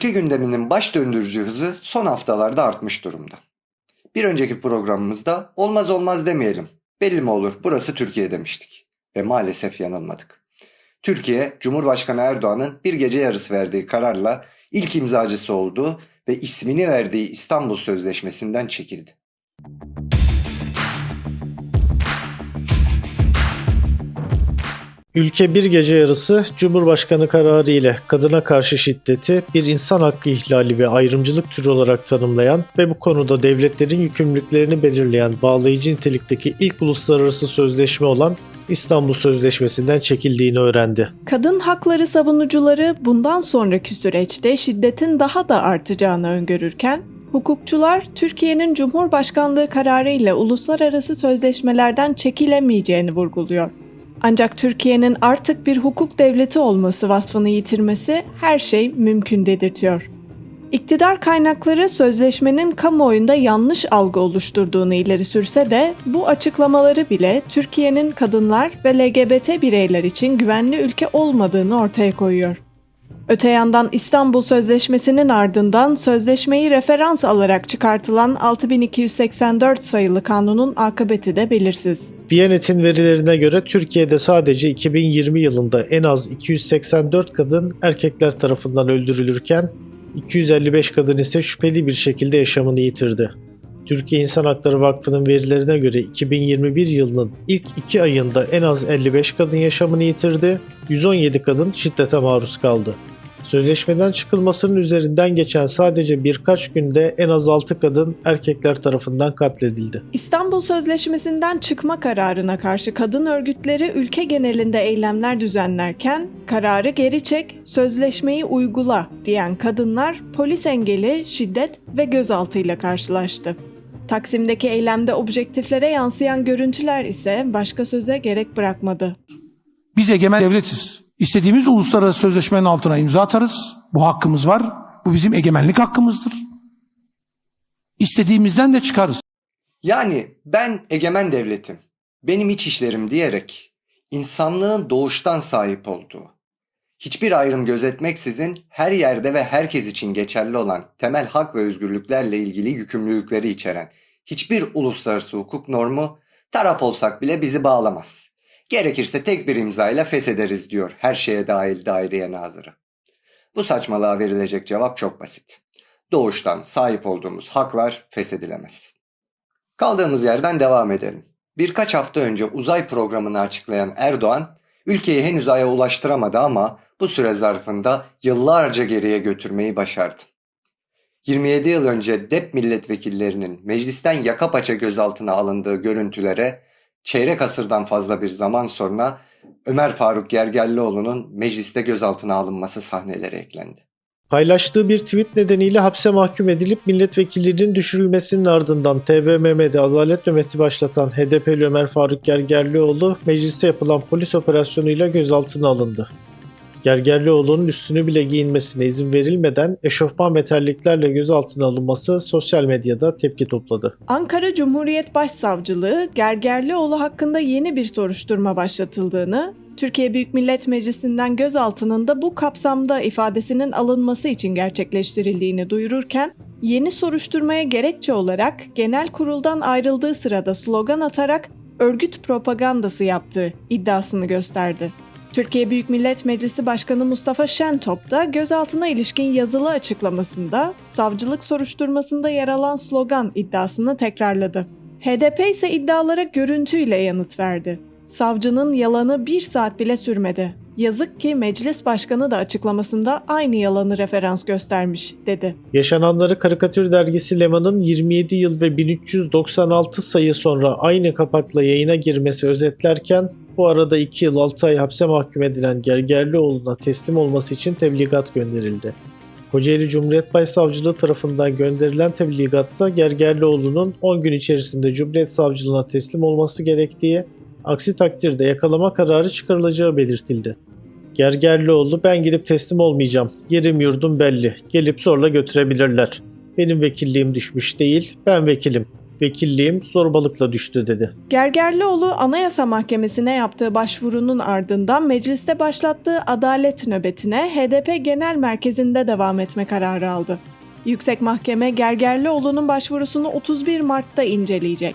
Ülke gündeminin baş döndürücü hızı son haftalarda artmış durumda. Bir önceki programımızda olmaz olmaz demeyelim. Belli mi olur burası Türkiye demiştik. Ve maalesef yanılmadık. Türkiye, Cumhurbaşkanı Erdoğan'ın bir gece yarısı verdiği kararla ilk imzacısı olduğu ve ismini verdiği İstanbul Sözleşmesi'nden çekildi. Ülke bir gece yarısı Cumhurbaşkanı kararı ile kadına karşı şiddeti bir insan hakkı ihlali ve ayrımcılık türü olarak tanımlayan ve bu konuda devletlerin yükümlülüklerini belirleyen bağlayıcı nitelikteki ilk uluslararası sözleşme olan İstanbul Sözleşmesi'nden çekildiğini öğrendi. Kadın hakları savunucuları bundan sonraki süreçte şiddetin daha da artacağını öngörürken, hukukçular Türkiye'nin Cumhurbaşkanlığı kararı ile uluslararası sözleşmelerden çekilemeyeceğini vurguluyor. Ancak Türkiye'nin artık bir hukuk devleti olması vasfını yitirmesi her şey mümkün dedirtiyor. İktidar kaynakları sözleşmenin kamuoyunda yanlış algı oluşturduğunu ileri sürse de bu açıklamaları bile Türkiye'nin kadınlar ve LGBT bireyler için güvenli ülke olmadığını ortaya koyuyor. Öte yandan İstanbul Sözleşmesi'nin ardından sözleşmeyi referans alarak çıkartılan 6284 sayılı kanunun akıbeti de belirsiz. Biyanet'in verilerine göre Türkiye'de sadece 2020 yılında en az 284 kadın erkekler tarafından öldürülürken 255 kadın ise şüpheli bir şekilde yaşamını yitirdi. Türkiye İnsan Hakları Vakfı'nın verilerine göre 2021 yılının ilk iki ayında en az 55 kadın yaşamını yitirdi, 117 kadın şiddete maruz kaldı. Sözleşmeden çıkılmasının üzerinden geçen sadece birkaç günde en az 6 kadın erkekler tarafından katledildi. İstanbul Sözleşmesi'nden çıkma kararına karşı kadın örgütleri ülke genelinde eylemler düzenlerken kararı geri çek, sözleşmeyi uygula diyen kadınlar polis engeli, şiddet ve gözaltıyla karşılaştı. Taksim'deki eylemde objektiflere yansıyan görüntüler ise başka söze gerek bırakmadı. Biz egemen devletiz. İstediğimiz uluslararası sözleşmenin altına imza atarız. Bu hakkımız var. Bu bizim egemenlik hakkımızdır. İstediğimizden de çıkarız. Yani ben egemen devletim, benim iç işlerim diyerek insanlığın doğuştan sahip olduğu, hiçbir ayrım gözetmeksizin her yerde ve herkes için geçerli olan temel hak ve özgürlüklerle ilgili yükümlülükleri içeren hiçbir uluslararası hukuk normu taraf olsak bile bizi bağlamaz. Gerekirse tek bir imzayla feshederiz diyor her şeye dahil daireye nazırı. Bu saçmalığa verilecek cevap çok basit. Doğuştan sahip olduğumuz haklar feshedilemez. Kaldığımız yerden devam edelim. Birkaç hafta önce uzay programını açıklayan Erdoğan, ülkeyi henüz aya ulaştıramadı ama bu süre zarfında yıllarca geriye götürmeyi başardı. 27 yıl önce DEP milletvekillerinin meclisten yaka paça gözaltına alındığı görüntülere çeyrek asırdan fazla bir zaman sonra Ömer Faruk Gergerlioğlu'nun mecliste gözaltına alınması sahneleri eklendi. Paylaştığı bir tweet nedeniyle hapse mahkum edilip milletvekillerinin düşürülmesinin ardından TBMM'de adalet nöbeti başlatan HDP'li Ömer Faruk Gergerlioğlu mecliste yapılan polis operasyonuyla gözaltına alındı. Gergerlioğlu'nun üstünü bile giyinmesine izin verilmeden eşofman ve terliklerle gözaltına alınması sosyal medyada tepki topladı. Ankara Cumhuriyet Başsavcılığı Gergerlioğlu hakkında yeni bir soruşturma başlatıldığını, Türkiye Büyük Millet Meclisi'nden gözaltının da bu kapsamda ifadesinin alınması için gerçekleştirildiğini duyururken, yeni soruşturmaya gerekçe olarak genel kuruldan ayrıldığı sırada slogan atarak örgüt propagandası yaptığı iddiasını gösterdi. Türkiye Büyük Millet Meclisi Başkanı Mustafa Şentop da gözaltına ilişkin yazılı açıklamasında savcılık soruşturmasında yer alan slogan iddiasını tekrarladı. HDP ise iddialara görüntüyle yanıt verdi. Savcının yalanı bir saat bile sürmedi. Yazık ki meclis başkanı da açıklamasında aynı yalanı referans göstermiş, dedi. Yaşananları karikatür dergisi Leman'ın 27 yıl ve 1396 sayı sonra aynı kapakla yayına girmesi özetlerken bu arada 2 yıl 6 ay hapse mahkum edilen Gergerlioğlu'na teslim olması için tebligat gönderildi. Kocaeli Cumhuriyet Başsavcılığı tarafından gönderilen tebligatta Gergerlioğlu'nun 10 gün içerisinde Cumhuriyet Savcılığına teslim olması gerektiği, aksi takdirde yakalama kararı çıkarılacağı belirtildi. Gergerlioğlu ben gidip teslim olmayacağım. Yerim yurdum belli. Gelip zorla götürebilirler. Benim vekilliğim düşmüş değil, ben vekilim Vekilliğim zorbalıkla düştü dedi. Gergerlioğlu Anayasa Mahkemesi'ne yaptığı başvurunun ardından mecliste başlattığı adalet nöbetine HDP Genel Merkezi'nde devam etme kararı aldı. Yüksek Mahkeme Gergerlioğlu'nun başvurusunu 31 Mart'ta inceleyecek.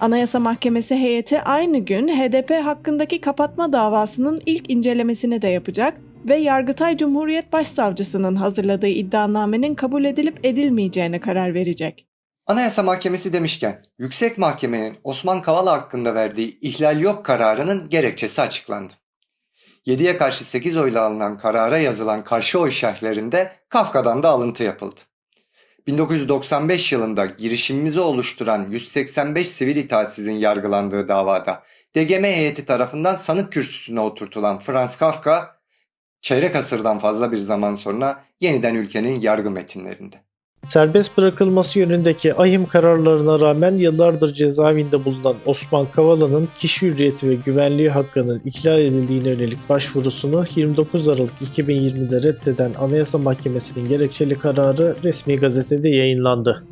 Anayasa Mahkemesi heyeti aynı gün HDP hakkındaki kapatma davasının ilk incelemesini de yapacak ve Yargıtay Cumhuriyet Başsavcısının hazırladığı iddianamenin kabul edilip edilmeyeceğine karar verecek. Anayasa Mahkemesi demişken Yüksek Mahkemenin Osman Kavala hakkında verdiği ihlal yok kararının gerekçesi açıklandı. 7'ye karşı 8 oyla alınan karara yazılan karşı oy şerhlerinde Kafka'dan da alıntı yapıldı. 1995 yılında girişimimizi oluşturan 185 sivil itaatsizin yargılandığı davada DGM heyeti tarafından sanık kürsüsüne oturtulan Franz Kafka, çeyrek asırdan fazla bir zaman sonra yeniden ülkenin yargı metinlerinde. Serbest bırakılması yönündeki ahim kararlarına rağmen yıllardır cezaevinde bulunan Osman Kavala'nın kişi hürriyeti ve güvenliği hakkının ihlal edildiğine yönelik başvurusunu 29 Aralık 2020'de reddeden Anayasa Mahkemesi'nin gerekçeli kararı resmi gazetede yayınlandı.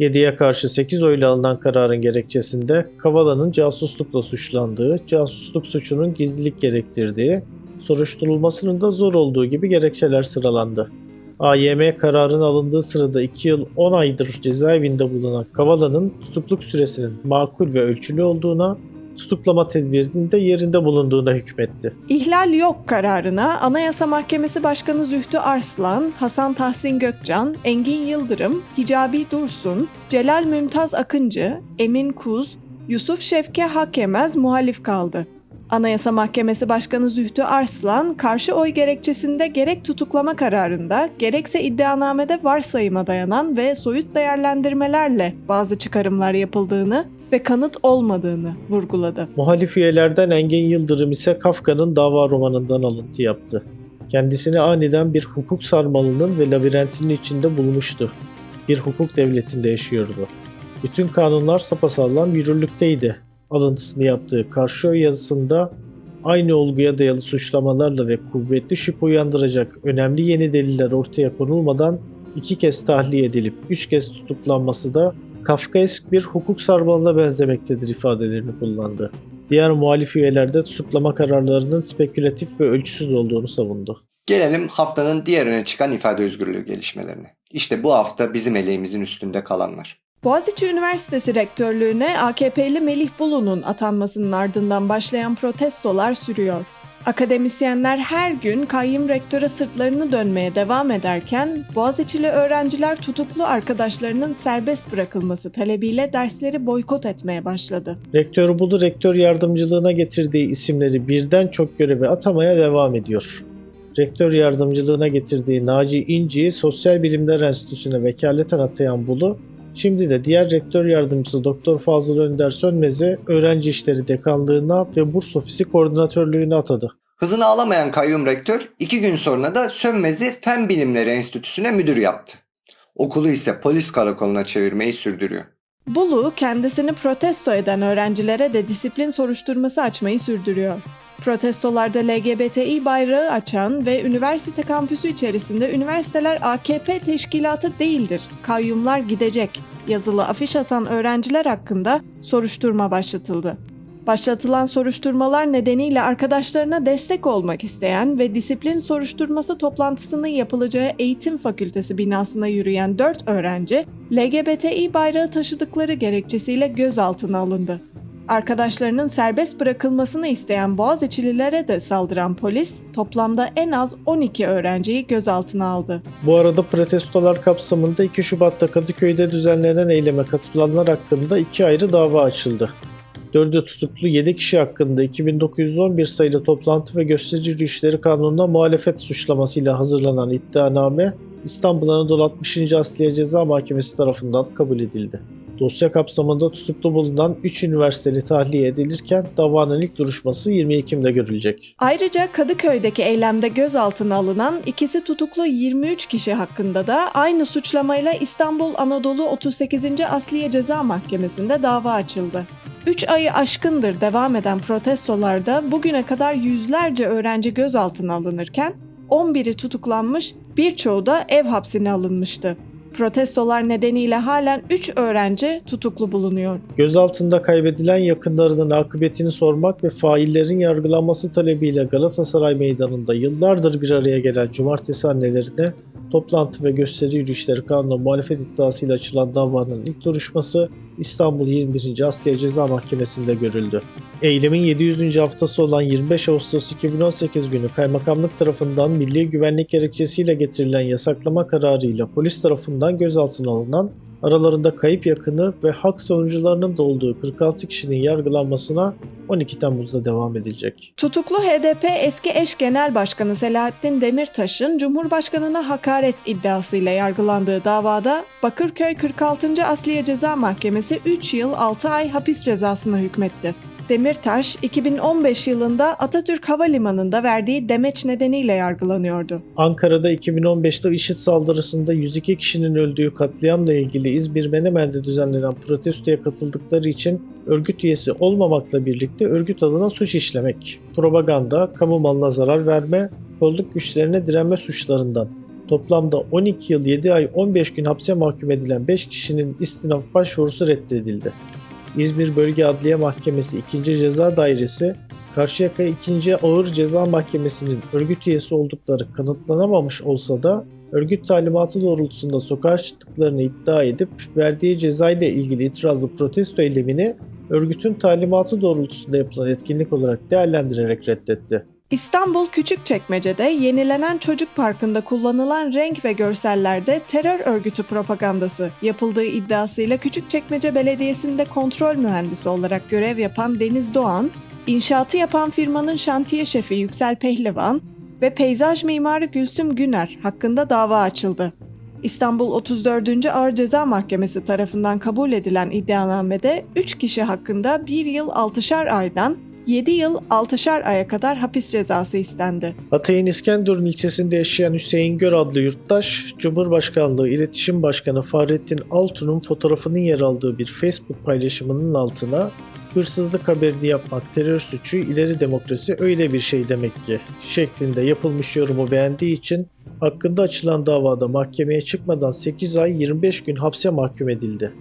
7'ye karşı 8 oyla alınan kararın gerekçesinde Kavala'nın casuslukla suçlandığı, casusluk suçunun gizlilik gerektirdiği, soruşturulmasının da zor olduğu gibi gerekçeler sıralandı. AYM kararın alındığı sırada 2 yıl 10 aydır cezaevinde bulunan Kavala'nın tutukluk süresinin makul ve ölçülü olduğuna, tutuklama tedbirinin de yerinde bulunduğuna hükmetti. İhlal yok kararına Anayasa Mahkemesi Başkanı Zühtü Arslan, Hasan Tahsin Gökcan, Engin Yıldırım, Hicabi Dursun, Celal Mümtaz Akıncı, Emin Kuz, Yusuf Şevke Hakemez muhalif kaldı. Anayasa Mahkemesi Başkanı Zühtü Arslan, karşı oy gerekçesinde gerek tutuklama kararında, gerekse iddianamede varsayıma dayanan ve soyut değerlendirmelerle bazı çıkarımlar yapıldığını ve kanıt olmadığını vurguladı. Muhalif üyelerden Engin Yıldırım ise Kafka'nın dava romanından alıntı yaptı. Kendisini aniden bir hukuk sarmalının ve labirentinin içinde bulmuştu. Bir hukuk devletinde yaşıyordu. Bütün kanunlar sapasağlam yürürlükteydi. Alıntısını yaptığı karşı oy yazısında aynı olguya dayalı suçlamalarla ve kuvvetli şüphe uyandıracak önemli yeni deliller ortaya konulmadan iki kez tahliye edilip üç kez tutuklanması da Kafkaesk bir hukuk sarmalına benzemektedir ifadelerini kullandı. Diğer muhalif üyeler de tutuklama kararlarının spekülatif ve ölçüsüz olduğunu savundu. Gelelim haftanın diğer öne çıkan ifade özgürlüğü gelişmelerine. İşte bu hafta bizim eleğimizin üstünde kalanlar. Boğaziçi Üniversitesi Rektörlüğüne AKP'li Melih Bulu'nun atanmasının ardından başlayan protestolar sürüyor. Akademisyenler her gün kayyum rektöre sırtlarını dönmeye devam ederken Boğaziçi'li öğrenciler tutuklu arkadaşlarının serbest bırakılması talebiyle dersleri boykot etmeye başladı. Rektör Bulu rektör yardımcılığına getirdiği isimleri birden çok göreve atamaya devam ediyor. Rektör yardımcılığına getirdiği Naci İnci'yi Sosyal Bilimler Enstitüsü'ne vekaleten atayan Bulu, şimdi de diğer rektör yardımcısı Doktor Fazıl Önder Sönmez'i Öğrenci İşleri Dekanlığına ve Burs Ofisi Koordinatörlüğüne atadı. Hızını alamayan kayyum rektör iki gün sonra da Sönmez'i Fen Bilimleri Enstitüsü'ne müdür yaptı. Okulu ise polis karakoluna çevirmeyi sürdürüyor. Bulu kendisini protesto eden öğrencilere de disiplin soruşturması açmayı sürdürüyor. Protestolarda LGBTİ bayrağı açan ve üniversite kampüsü içerisinde üniversiteler AKP teşkilatı değildir, kayyumlar gidecek yazılı afiş asan öğrenciler hakkında soruşturma başlatıldı. Başlatılan soruşturmalar nedeniyle arkadaşlarına destek olmak isteyen ve disiplin soruşturması toplantısının yapılacağı eğitim fakültesi binasına yürüyen 4 öğrenci LGBTİ bayrağı taşıdıkları gerekçesiyle gözaltına alındı. Arkadaşlarının serbest bırakılmasını isteyen Boğaziçi'lilere de saldıran polis toplamda en az 12 öğrenciyi gözaltına aldı. Bu arada protestolar kapsamında 2 Şubat'ta Kadıköy'de düzenlenen eyleme katılanlar hakkında iki ayrı dava açıldı. Dördü tutuklu 7 kişi hakkında 2911 sayılı toplantı ve gösterici yürüyüşleri kanununa muhalefet suçlamasıyla hazırlanan iddianame İstanbul Anadolu 60. Asliye Ceza Mahkemesi tarafından kabul edildi. Dosya kapsamında tutuklu bulunan 3 üniversiteli tahliye edilirken davanın ilk duruşması 20 Ekim'de görülecek. Ayrıca Kadıköy'deki eylemde gözaltına alınan ikisi tutuklu 23 kişi hakkında da aynı suçlamayla İstanbul Anadolu 38. Asliye Ceza Mahkemesi'nde dava açıldı. 3 ayı aşkındır devam eden protestolarda bugüne kadar yüzlerce öğrenci gözaltına alınırken 11'i tutuklanmış, birçoğu da ev hapsine alınmıştı. Protestolar nedeniyle halen 3 öğrenci tutuklu bulunuyor. Gözaltında kaybedilen yakınlarının akıbetini sormak ve faillerin yargılanması talebiyle Galatasaray Meydanı'nda yıllardır bir araya gelen cumartesi annelerine toplantı ve gösteri yürüyüşleri kanuna muhalefet iddiasıyla açılan davanın ilk duruşması İstanbul 21. Asliye Ceza Mahkemesi'nde görüldü. Eylemin 700. haftası olan 25 Ağustos 2018 günü kaymakamlık tarafından milli güvenlik gerekçesiyle getirilen yasaklama kararıyla polis tarafından gözaltına alınan aralarında kayıp yakını ve hak savunucularının da olduğu 46 kişinin yargılanmasına 12 Temmuz'da devam edilecek. Tutuklu HDP eski eş genel başkanı Selahattin Demirtaş'ın Cumhurbaşkanına hakaret iddiasıyla yargılandığı davada Bakırköy 46. Asliye Ceza Mahkemesi 3 yıl 6 ay hapis cezasına hükmetti. Demirtaş 2015 yılında Atatürk Havalimanı'nda verdiği demeç nedeniyle yargılanıyordu. Ankara'da 2015'te IŞİD saldırısında 102 kişinin öldüğü katliamla ilgili İzmir Menemen'de düzenlenen protestoya katıldıkları için örgüt üyesi olmamakla birlikte örgüt adına suç işlemek, propaganda, kamu malına zarar verme, kolluk güçlerine direnme suçlarından toplamda 12 yıl 7 ay 15 gün hapse mahkum edilen 5 kişinin istinaf başvurusu reddedildi. İzmir Bölge Adliye Mahkemesi 2. Ceza Dairesi Karşıyaka 2. Ağır Ceza Mahkemesi'nin örgüt üyesi oldukları kanıtlanamamış olsa da örgüt talimatı doğrultusunda sokağa çıktıklarını iddia edip verdiği ceza ile ilgili itirazlı protesto eylemini örgütün talimatı doğrultusunda yapılan etkinlik olarak değerlendirerek reddetti. İstanbul Küçükçekmece'de yenilenen çocuk parkında kullanılan renk ve görsellerde terör örgütü propagandası yapıldığı iddiasıyla Küçükçekmece Belediyesi'nde kontrol mühendisi olarak görev yapan Deniz Doğan, inşaatı yapan firmanın şantiye şefi Yüksel Pehlivan ve peyzaj mimarı Gülsüm Güner hakkında dava açıldı. İstanbul 34. Ağır Ceza Mahkemesi tarafından kabul edilen iddianamede 3 kişi hakkında 1 yıl 6'şar aydan 7 yıl 6'şar aya kadar hapis cezası istendi. Hatay'ın İskenderun ilçesinde yaşayan Hüseyin Gör adlı yurttaş, Cumhurbaşkanlığı İletişim Başkanı Fahrettin Altun'un fotoğrafının yer aldığı bir Facebook paylaşımının altına hırsızlık haberini yapmak terör suçu ileri demokrasi öyle bir şey demek ki şeklinde yapılmış yorumu beğendiği için hakkında açılan davada mahkemeye çıkmadan 8 ay 25 gün hapse mahkum edildi.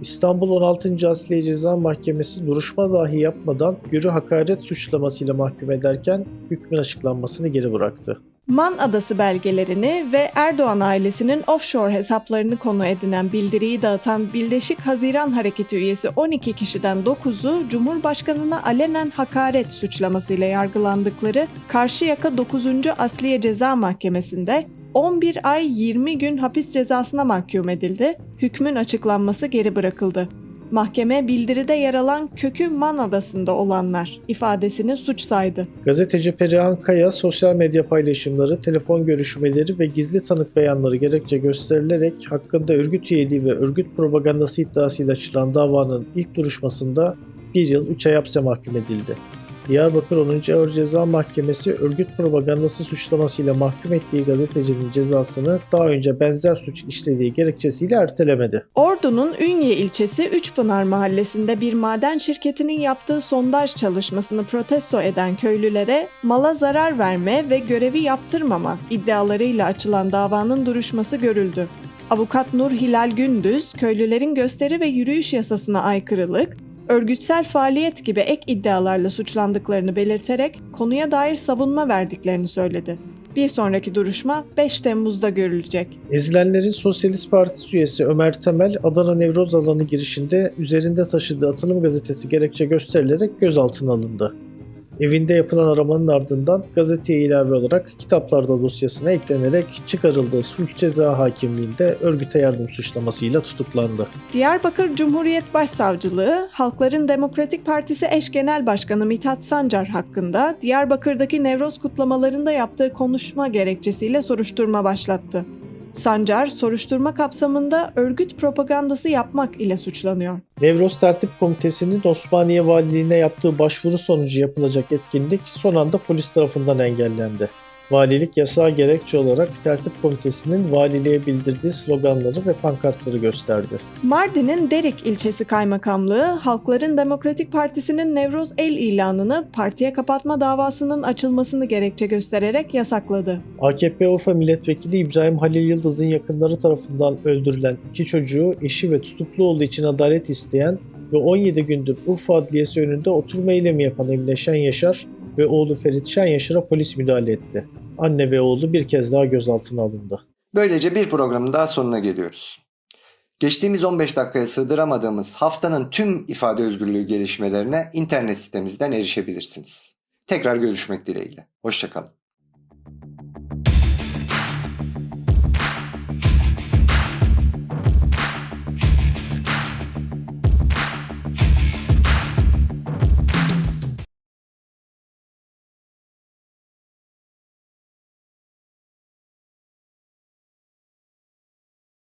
İstanbul 16. Asliye Ceza Mahkemesi duruşma dahi yapmadan Gür'ü hakaret suçlamasıyla mahkum ederken hükmün açıklanmasını geri bıraktı. Man Adası belgelerini ve Erdoğan ailesinin offshore hesaplarını konu edinen bildiriyi dağıtan Birleşik Haziran Hareketi üyesi 12 kişiden 9'u Cumhurbaşkanına alenen hakaret suçlamasıyla yargılandıkları Karşıyaka 9. Asliye Ceza Mahkemesi'nde 11 ay 20 gün hapis cezasına mahkum edildi, hükmün açıklanması geri bırakıldı. Mahkeme bildiride yer alan kökü Man Adası'nda olanlar ifadesini suç saydı. Gazeteci Perihan Kaya sosyal medya paylaşımları, telefon görüşmeleri ve gizli tanık beyanları gerekçe gösterilerek hakkında örgüt üyeliği ve örgüt propagandası iddiasıyla açılan davanın ilk duruşmasında 1 yıl 3 ay hapse mahkum edildi. Diyarbakır 10. Ağır Ceza Mahkemesi örgüt propagandası suçlamasıyla mahkum ettiği gazetecinin cezasını daha önce benzer suç işlediği gerekçesiyle ertelemedi. Ordu'nun Ünye ilçesi Üçpınar mahallesinde bir maden şirketinin yaptığı sondaj çalışmasını protesto eden köylülere mala zarar verme ve görevi yaptırmama iddialarıyla açılan davanın duruşması görüldü. Avukat Nur Hilal Gündüz, köylülerin gösteri ve yürüyüş yasasına aykırılık, örgütsel faaliyet gibi ek iddialarla suçlandıklarını belirterek konuya dair savunma verdiklerini söyledi. Bir sonraki duruşma 5 Temmuz'da görülecek. Ezilenlerin Sosyalist Partisi üyesi Ömer Temel, Adana Nevroz alanı girişinde üzerinde taşıdığı atılım gazetesi gerekçe gösterilerek gözaltına alındı. Evinde yapılan aramanın ardından gazeteye ilave olarak kitaplarda dosyasına eklenerek çıkarıldığı sulh ceza hakimliğinde örgüte yardım suçlamasıyla tutuklandı. Diyarbakır Cumhuriyet Başsavcılığı, Halkların Demokratik Partisi eş genel başkanı Mithat Sancar hakkında Diyarbakır'daki Nevroz kutlamalarında yaptığı konuşma gerekçesiyle soruşturma başlattı. Sancar, soruşturma kapsamında örgüt propagandası yapmak ile suçlanıyor. Nevroz Tertip Komitesi'nin Osmaniye Valiliğine yaptığı başvuru sonucu yapılacak etkinlik son anda polis tarafından engellendi. Valilik yasağa gerekçe olarak tertip komitesinin valiliğe bildirdiği sloganları ve pankartları gösterdi. Mardin'in Derik ilçesi kaymakamlığı, Halkların Demokratik Partisi'nin Nevroz El ilanını partiye kapatma davasının açılmasını gerekçe göstererek yasakladı. AKP Urfa Milletvekili İbrahim Halil Yıldız'ın yakınları tarafından öldürülen iki çocuğu eşi ve tutuklu oğlu için adalet isteyen ve 17 gündür Urfa Adliyesi önünde oturma eylemi yapan Emine Şen Yaşar ve oğlu Ferit Şen Yaşar'a polis müdahale etti. Anne ve oğlu bir kez daha gözaltına alındı. Böylece bir programın daha sonuna geliyoruz. Geçtiğimiz 15 dakikaya sığdıramadığımız haftanın tüm ifade özgürlüğü gelişmelerine internet sitemizden erişebilirsiniz. Tekrar görüşmek dileğiyle. Hoşçakalın.